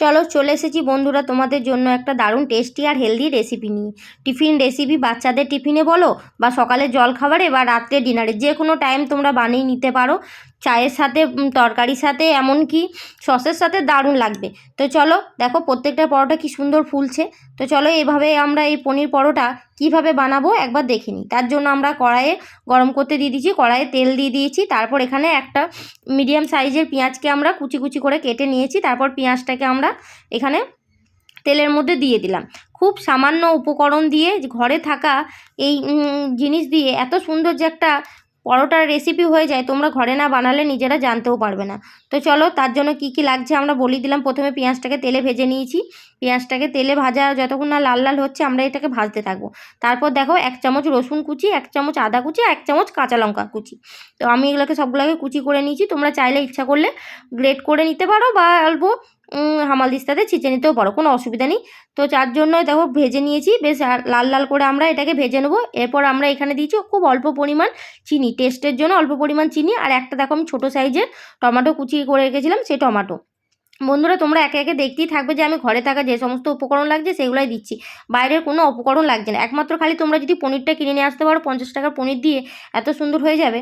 চলো চলে এসেছি বন্ধুরা তোমাদের জন্য একটা দারুণ টেস্টি আর হেলদি রেসিপি নিয়ে। টিফিন রেসিপি বাচ্চাদের টিফিনে বলো, বা সকালে জল খাবারে বা রাত্রে ডিনারে যে কোনো টাইম তোমরা বানিয়ে নিতে পারো। চায়ের সাথে তরকারির সাথে, এমনকি সসের সাথে দারুণ লাগবে। তো চলো, দেখো প্রত্যেকটা পরোটা কি সুন্দর ফুলছে। তো চলো, এভাবে আমরা এই পনির পরোটা কীভাবে বানাবো একবার দেখে নিই। তার জন্য আমরা কড়াইয়ে গরম করতে দিয়ে দিয়েছি, কড়াইয়ে তেল দিয়ে দিয়েছি। তারপর এখানে একটা মিডিয়াম সাইজের পেঁয়াজকে আমরা কুচি কুচি করে কেটে নিয়েছি। তারপর পেঁয়াজটাকে আমরা এখানে তেলের মধ্যে দিয়ে দিলাম। খুব সামান্য উপকরণ দিয়ে ঘরে থাকা এই জিনিস দিয়ে এত সুন্দর যে একটা পরোটার রেসিপি হয়ে যায়, তোমরা ঘরে না বানালে নিজেরা জানতেও পারবে না। তো চলো, তার জন্য কি কি লাগছে আমরা বলি দিলাম। প্রথমে পেঁয়াজটাকে তেলে ভেজে নিয়েছি। পেঁয়াজটাকে তেলে ভাজা যতক্ষণ না লাল লাল হচ্ছে, আমরা এটাকে ভাজতে থাকব। তারপর দেখো, এক চামচ রসুন কুচি, এক চামচ আদা কুচি এক চামচ কাঁচা লঙ্কা কুচি। তো আমি এগুলোকে সবগুলোকে কুচি করে নিয়েছি। তোমরা চাইলে ইচ্ছা করলে গ্রেট করে নিতে পারো বা অল্প উম, হামাল দিস্তাতে ছিঁচে নিতেও পারো কোনো অসুবিধা নেই। তো যার জন্য দেখো ভেজে নিয়েছি বেশ লাল লাল করে আমরা এটাকে ভেজে নেব। এরপর আমরা এখানে দিয়েছি খুব অল্প পরিমাণ চিনি টেস্টের জন্য অল্প পরিমাণ চিনি। আর একটা দেখো আমি ছোটো সাইজের টমেটো কুচি করে রেখেছিলাম সেই টমেটো। বন্ধুরা তোমরা একে একে দেখতেই থাকবে যে আমি ঘরে থাকা যে সমস্ত উপকরণ লাগছে সেগুলোই দিচ্ছি। বাইরের কোনো উপকরণ লাগছে না। একমাত্র খালি তোমরা যদি পনিরটা কিনে নিয়ে আসতে পারো পঞ্চাশ টাকার পনির দিয়ে এত সুন্দর হয়ে যাবে।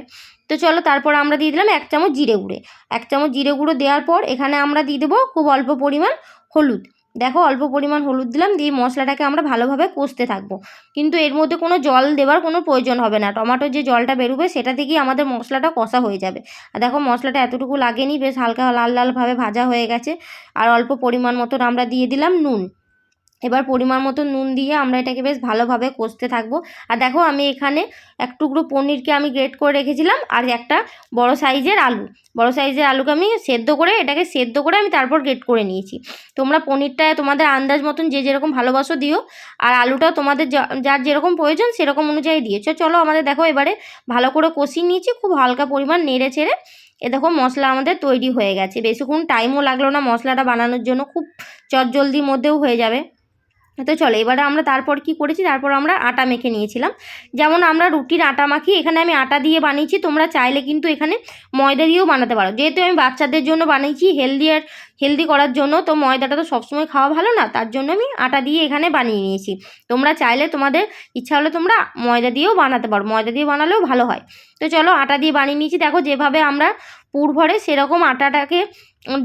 তো চলো তারপর আমরা দিয়ে দিলাম এক চামচ জিরে গুঁড়ে। এক চামচ জিরে গুঁড়ো দেওয়ার পর এখানে আমরা দিয়ে দেবো খুব অল্প পরিমাণ হলুদ। দেখো অল্প পরিমাণ হলুদ দিলাম দিয়ে মশলাটাকে আমরা ভালোভাবে কষতে থাকব। কিন্তু এর মধ্যে কোনো জল দেওয়ার কোনো প্রয়োজন হবে না। টমেটোর যে জলটা বেরোবে সেটা থেকেই আমাদের মশলাটা কষা হয়ে যাবে। আর দেখো মশলাটা এতটুকু লাগেনি, বেশ হালকা লাল লালভাবে ভাজা হয়ে গেছে। আর অল্প পরিমাণ মতন আমরা দিয়ে দিলাম নুন। এবার পরিমাণ মতো নুন দিয়ে আমরা এটাকে বেশ ভালোভাবে কষতে থাকব। আর দেখো আমি এখানে এক টুকরো পনিরকে আমি গ্রেট করে রেখেছিলাম আর একটা বড় সাইজের আলু। বড় সাইজের আলুকে আমি সেদ্ধ করে এটাকে সেদ্ধ করে আমি তারপর গ্রেট করে নিয়েছি। তোমরা পনিরটা তোমাদের আন্দাজ মতন যে যেরকম ভালোবাসো দিও আর আলুটাও তোমাদের যার যেরকম প্রয়োজন সেরকম অনুযায়ী দিয়েছ। চলো আমাদের দেখো এবারে ভালো করে কষিয়ে নিয়েছি, খুব হালকা পরিমাণ নেড়ে ছেড়ে। এ দেখো মশলা আমাদের তৈরি হয়ে গেছে। বেশিক্ষণ টাইমও লাগল না মশলাটা বানানোর জন্য, খুব চটজলদির মধ্যেও হয়ে যাবে। তো চলো, এবারে আমরা তারপর কি করেছি? তারপর আমরা আটা মেখে নিয়েছিলাম। যেমন আমরা রুটির আটা মাখি, এখানে আমি আটা দিয়ে বানিয়েছি। তোমরা চাইলে কিন্তু এখানে ময়দা দিয়েও বানাতে পারো। যেহেতু আমি বাচ্চাদের জন্য বানিয়েছি হেলদি আর হেলদি করার জন্য, তো ময়দাটা তো সবসময় খাওয়া ভালো না, তার জন্য আমি আটা দিয়ে এখানে বানিয়ে নিয়েছি। তোমরা চাইলে তোমাদের ইচ্ছা হলে তোমরা ময়দা দিয়েও বানাতে পারো। ময়দা দিয়ে বানালেও ভালো হয়। তো চলো, আটা দিয়ে বানিয়ে নিয়েছি। দেখো, যেভাবে আমরা পুর ভরে সেরকম আটাটাকে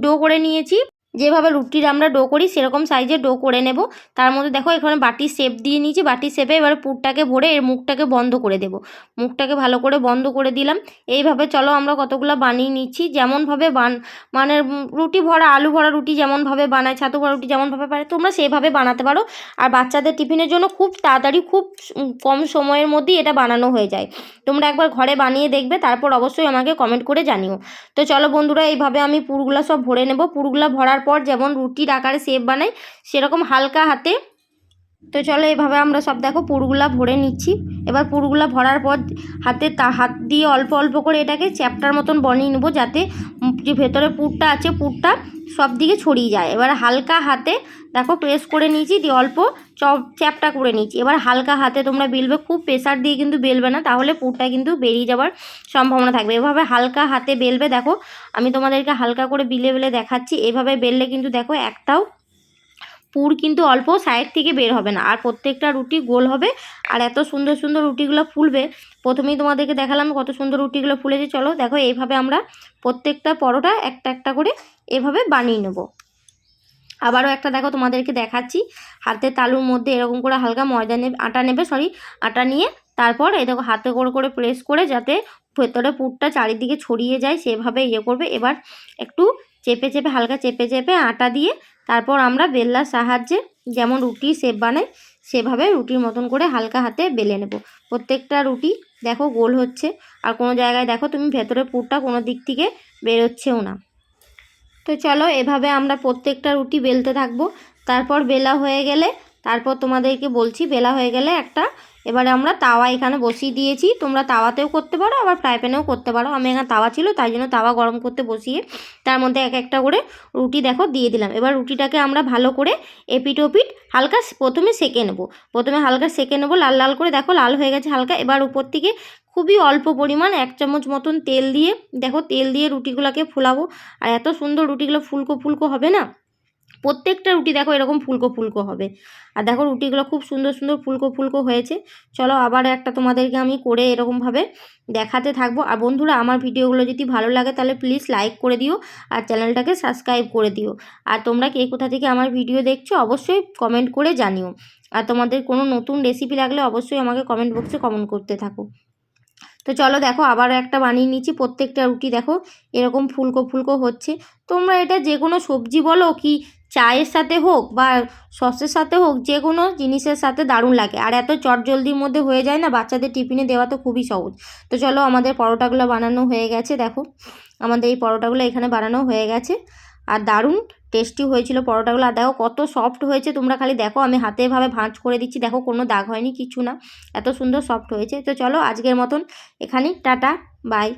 ডো করে নিয়েছি। যেভাবে রুটির আমরা ডো করি, সেরকম সাইজের ডো করে নেব। তার মধ্যে দেখো, এখানে বাটির শেপ দিয়ে নিয়েছি। বাটির শেপে এবার পুরটাকে ভরে এর মুখটাকে বন্ধ করে দেব। মুখটাকে ভালো করে বন্ধ করে দিলাম। এইভাবে চলো আমরা কতগুলো বানিয়ে নিচ্ছি। যেমনভাবে বান মানে রুটি ভরা, আলু ভরা রুটি যেমনভাবে বানায়, ছাতু ভরা রুটি যেমনভাবে পারে তোমরা সেভাবে বানাতে পারো। আর বাচ্চাদের টিফিনের জন্য খুব তাড়াতাড়ি, খুব কম সময়ের মধ্যেই এটা বানানো হয়ে যায়। তোমরা একবার ঘরে বানিয়ে দেখবে, তারপর অবশ্যই আমাকে কমেন্ট করে জানিও। তো চলো বন্ধুরা, এইভাবে আমি পুরগুলো সব ভরে নেব। পুরগুলো ভরার পর যেমন রুটির আকারে শেপ বানাই সেরকম হালকা হাতে তো চলো এভাবে আমরা সব দেখো পুরগুলা ভরে নিচ্ছি। এবার পুরগুলা ভরার পর হাতে তা, হাত দিয়ে অল্প অল্প করে এটাকে চ্যাপটার মতন বনিয়ে নেব যাতে যে ভেতরে পুরটা আছে, পুরটা সব দিকে ছড়িয়ে যায়। এবার হালকা হাতে দেখো প্রেস করে নিয়েছি, দিয়ে অল্প চ্যাপটা করে নিয়েছি। এবার হালকা হাতে তোমরা বেলবে, খুব প্রেসার দিয়ে কিন্তু বেলবে না, তাহলে পুরটা কিন্তু বেরিয়ে যাওয়ার সম্ভাবনা থাকবে। এভাবে হালকা হাতে বেলবে, দেখো আমি তোমাদেরকে হালকা করে বিলে, বেলে দেখাচ্ছি। এভাবে বেললে কিন্তু দেখো একটাও পুর কিন্তু অল্প সাইড থেকে বের হবে না। আর প্রত্যেকটা রুটি গোল হবে। আর এত সুন্দর সুন্দর রুটিগুলো ফুলবে। প্রথমেই তোমাদেরকে দেখালাম কত সুন্দর রুটিগুলো ফুলেছে। চলো দেখো, এইভাবে আমরা প্রত্যেকটা পরোটা একটা একটা করে এভাবে বানিয়ে নেব। আবারও একটা দেখো, তোমাদেরকে দেখাচ্ছি। হাতে তালুর মধ্যে এরকম করে হালকা ময়দা নেবে, আটা নেবে সরি আটা নিয়ে তারপর এই দেখো, হাতে করে করে প্রেস করে যাতে ভেতরে পুরটা চারিদিকে ছড়িয়ে যায়, সেভাবে ইয়ে করবে। এবার একটু চেপে চেপে, হালকা চেপে চেপে আটা দিয়ে তারপর আমরা বেল্লার সাহায্যে যেমন রুটি শেপ বানাই, সেভাবে রুটির মতন করে হালকা হাতে বেলে নেব। প্রত্যেকটা রুটি দেখো গোল হচ্ছে। আর কোনো জায়গায় দেখো তুমি ভেতরে পুরটা কোনো দিক থেকে বেরোচ্ছেও না। তো চলো এভাবে আমরা প্রত্যেকটা রুটি বেলতে থাকব। তারপর বেলা হয়ে গেলে, তারপর তোমাদেরকে বলছি বেলা হয়ে গেলে একটা এবারে আমরা তাওয়া এখানে বসিয়ে দিয়েছি। তোমরা তাওয়াতেও করতে পারো, আবার ফ্রাই প্যানেও করতে পারো। আমি এখানে তাওয়া ছিল, তাই জন্য তাওয়া গরম করতে বসিয়ে তার মধ্যে এক একটা করে রুটি দেখো দিয়ে দিলাম। এবার রুটিটাকে আমরা ভালো করে এপিট ওপিট হালকা প্রথমে সেকে নেব। প্রথমে হালকা সেকে নেব, লাল লাল করে দেখো লাল হয়ে গেছে হালকা। এবার উপর থেকে খুবই অল্প পরিমাণ এক চামচ মতন তেল দিয়ে, দেখো তেল দিয়ে রুটিগুলোকে ফোলাবো। আর এত সুন্দর রুটিগুলো ফুলকো ফুলকো হবে না? প্রত্যেকটা রুটি দেখো এরকম ফুলকো ফুলকো হবে। আর দেখো রুটিগুলো খুব সুন্দর সুন্দর ফুলকো ফুলকো হয়েছে। চলো আবার একটা তোমাদেরকে আমি করে এরকমভাবে দেখাতে থাকব। আর বন্ধুরা, আমার ভিডিওগুলো যদি ভালো লাগে তাহলে প্লিজ লাইক করে দিও আর চ্যানেলটাকে সাবস্ক্রাইব করে দিও। আর তোমরা কে কোথা থেকে আমার ভিডিও দেখছ অবশ্যই কমেন্ট করে জানিও। আর তোমাদের কোনো নতুন রেসিপি লাগলে অবশ্যই আমাকে কমেন্ট বক্সে কমেন্ট করতে থাকো। তো চলো দেখো, আবার একটা বানিয়ে নিচ্ছি। প্রত্যেকটা রুটি দেখো এরকম ফুলকো ফুলকো হচ্ছে। তোমরা এটা যে কোনো সবজি বলো কি চায়ের সাথে হোক বা সসের সাথে হোক যে কোনো জিনিসের সাথে দারুণ লাগে। আর এত চটজলদির মধ্যে হয়ে যায় না, বাচ্চাদের টিফিনে দেওয়া তো খুবই সহজ। তো চলো আমাদের পরোটাগুলো বানানো হয়ে গেছে, দেখো। আমাদের এই পরোটাগুলো এখানে বানানো হয়ে গেছে। আর দারুণ টেস্টি হয়েছিল পরোটাগুলো। আর দেখো কত সফট হয়েছে, তোমরা খালি দেখো। আমি হাতে এভাবে ভাঁজ করে দিচ্ছি, দেখো কোনো দাগ হয়নি, কিছু না। এত সুন্দর সফট হয়েছে। তো চলো আজকের মতন এখানেই, টাটা বাই